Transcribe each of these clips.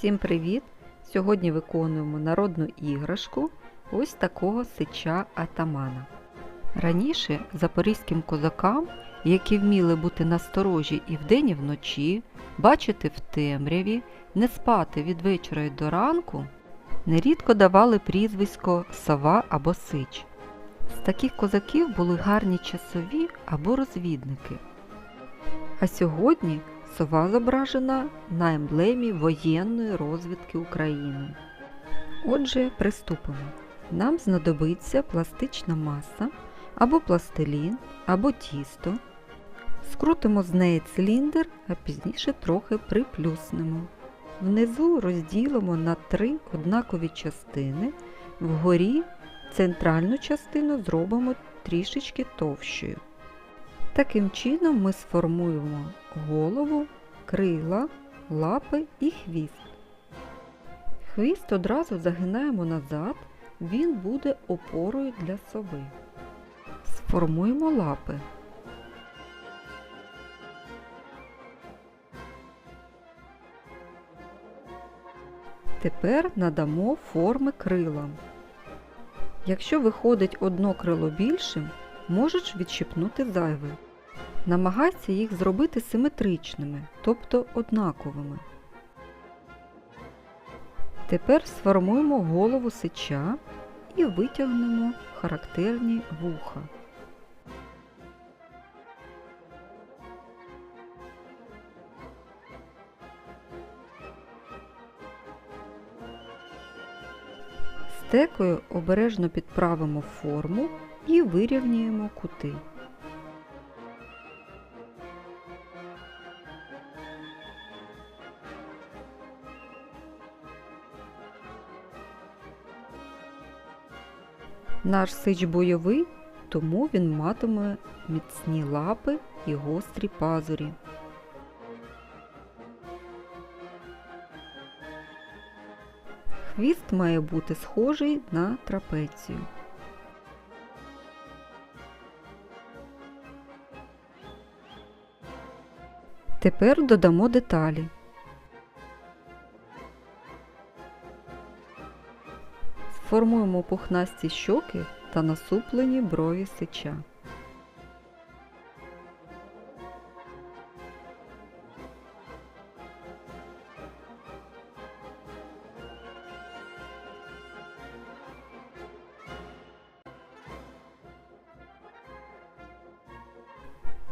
Всім привіт! Сьогодні виконуємо народну іграшку ось такого сича атамана. Раніше запорізьким козакам, які вміли бути насторожі і вдень, і вночі, бачити в темряві, не спати від вечора й до ранку, нерідко давали прізвисько сова або сич. З таких козаків були гарні часові або розвідники. А сьогодні сова зображена на емблемі воєнної розвідки України. Отже, приступимо. Нам знадобиться пластична маса або пластилін, або тісто. Скрутимо з неї циліндр, а пізніше трохи приплюснемо. Внизу розділимо на три однакові частини, вгорі центральну частину зробимо трішечки товщою. Таким чином ми сформуємо голову, крила, лапи і хвіст. Хвіст одразу загинаємо назад, він буде опорою для сови. Сформуємо лапи. Тепер надамо форми крилам. Якщо виходить одно крило більшим, можеш відщипнути зайве. Намагайся їх зробити симетричними, тобто однаковими. Тепер сформуємо голову сича і витягнемо характерні вуха. Стекою обережно підправимо форму і вирівнюємо кути. Наш сич бойовий, тому він матиме міцні лапи і гострі пазурі. Хвіст має бути схожий на трапецію. Тепер додамо деталі. Сформуємо пухнасті щоки та насуплені брові сича.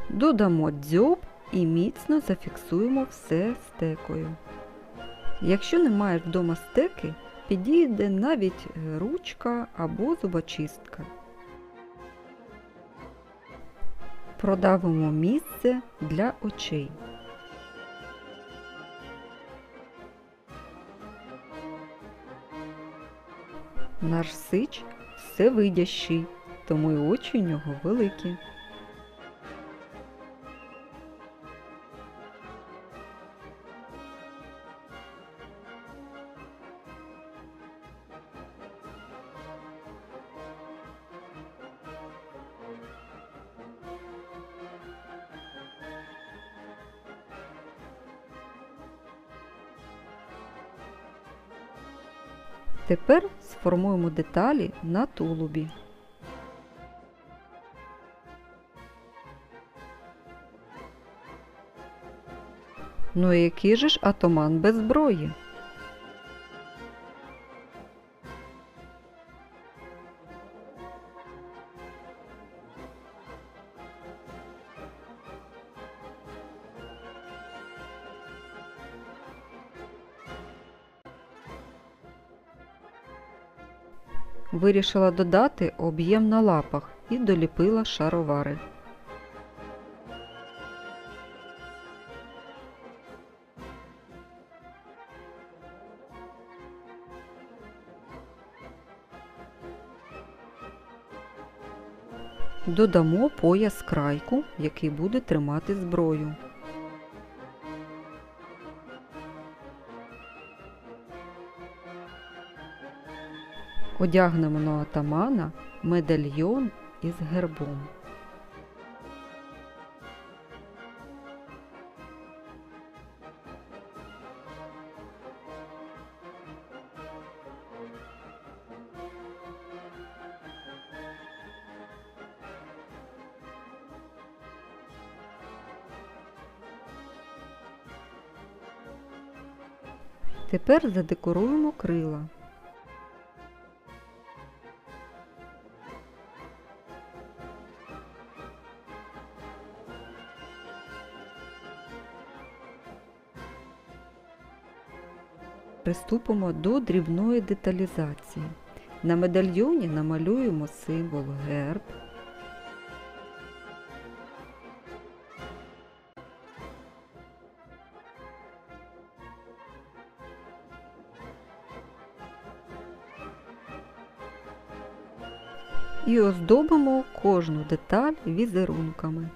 Додамо дзьоб і міцно зафіксуємо все стекою. Якщо не маєш вдома стеки, підійде навіть ручка або зубочистка. Продавимо місце для очей. Наш сич всевидящий, тому й очі у нього великі. Тепер сформуємо деталі на тулубі. Ну і який же ж атаман без зброї? Вирішила додати об'єм на лапах і доліпила шаровари. Додамо пояс крайку, який буде тримати зброю. Одягнемо на атамана медальйон із гербом. Тепер задекоруємо крила. Приступимо до дрібної деталізації. На медальйоні намалюємо символ герб. І оздобимо кожну деталь візерунками.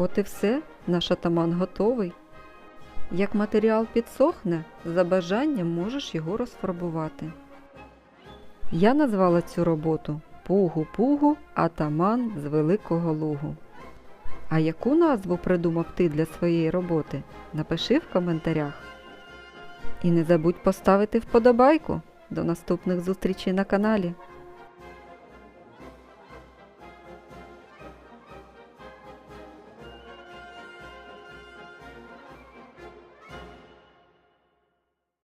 От і все, наш атаман готовий. Як матеріал підсохне, за бажанням можеш його розфарбувати. Я назвала цю роботу Пугу-пугу атаман з Великого Лугу. А яку назву придумав ти для своєї роботи? Напиши в коментарях. І не забудь поставити вподобайку. До наступних зустрічей на каналі.